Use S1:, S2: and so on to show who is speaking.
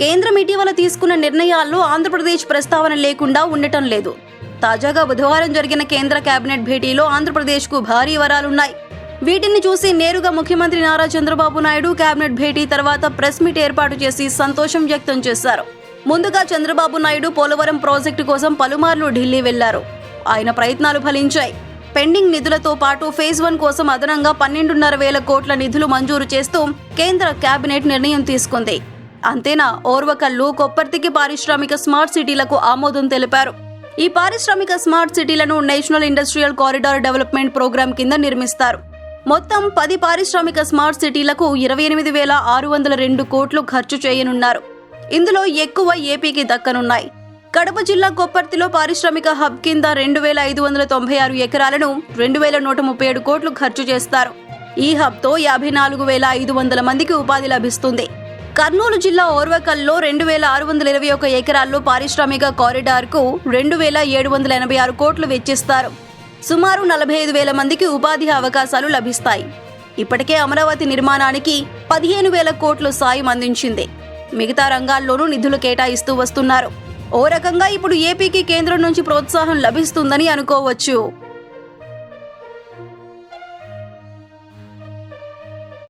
S1: కేంద్రం ఇటీవల తీసుకున్న నిర్ణయాల్లో ఆంధ్రప్రదేశ్ ప్రస్తావన లేకుండా ఉండటం లేదు. తాజాగా బుధవారం జరిగిన కేంద్ర కేబినెట్ భేటీలో ఆంధ్రప్రదేశ్కు భారీ వరాలున్నాయి. వీటిని చూసి నేరుగా ముఖ్యమంత్రి నారా చంద్రబాబు నాయుడు కేబినెట్ భేటీ తర్వాత ప్రెస్ మీట్ ఏర్పాటు చేసి సంతోషం వ్యక్తం చేశారు. ముందుగా చంద్రబాబు నాయుడు పోలవరం ప్రాజెక్టు కోసం పలుమార్లు ఢిల్లీ వెళ్ళారు. ఆయన ప్రయత్నాలు ఫలించాయి. పెండింగ్ నిధులతో పాటు ఫేజ్ వన్ కోసం అదనంగా పన్నెండున్నర వేల కోట్ల నిధులు మంజూరు చేస్తూ కేంద్ర కేబినెట్ నిర్ణయం తీసుకుంది. అంతేనా? ఓర్వకల్లు కొప్పర్తికి పారిశ్రామిక స్మార్ట్ సిటీలకు ఆమోదం తెలిపారు. ఈ పారిశ్రామిక smart సిటీలను national industrial corridor development program కింద నిర్మిస్తారు. మొత్తం పది పారిశ్రామిక స్మార్ట్ సిటీలకు ఇరవై ఎనిమిది వేల ఆరు వందల రెండు కోట్లు ఖర్చు చేయనున్నారు. ఇందులో ఎక్కువ ఏపీకి దక్కనున్నాయి. కడప జిల్లా కొప్పర్తిలో పారిశ్రామిక హబ్ కింద రెండు వేల ఐదు వందల తొంభై ఆరు ఎకరాలను రెండు వేల నూట ముప్పై ఏడు కోట్లు ఖర్చు చేస్తారు. ఈ హబ్తో యాభై నాలుగు వేల ఐదు వందల మందికి ఉపాధి లభిస్తుంది. కర్నూలు జిల్లా ఓర్వకల్లో రెండు వేల ఆరు వందల ఇరవై ఒక ఎకరాల్లో పారిశ్రామిక కారిడార్కు రెండు వేల ఏడు వందల ఎనభై ఆరు కోట్లు వెచ్చిస్తారు. సుమారు నలభై ఐదు వేల మందికి ఉపాధి అవకాశాలు లభిస్తాయి. ఇప్పటికే అమరావతి నిర్మాణానికి పదిహేను వేల కోట్లు సాయం అందించింది. మిగతా రంగాల్లోనూ నిధులు కేటాయిస్తూ వస్తున్నారు. ఓ రకంగా ఇప్పుడు ఏపీకి కేంద్రం నుంచి ప్రోత్సాహం లభిస్తుందని అనుకోవచ్చు.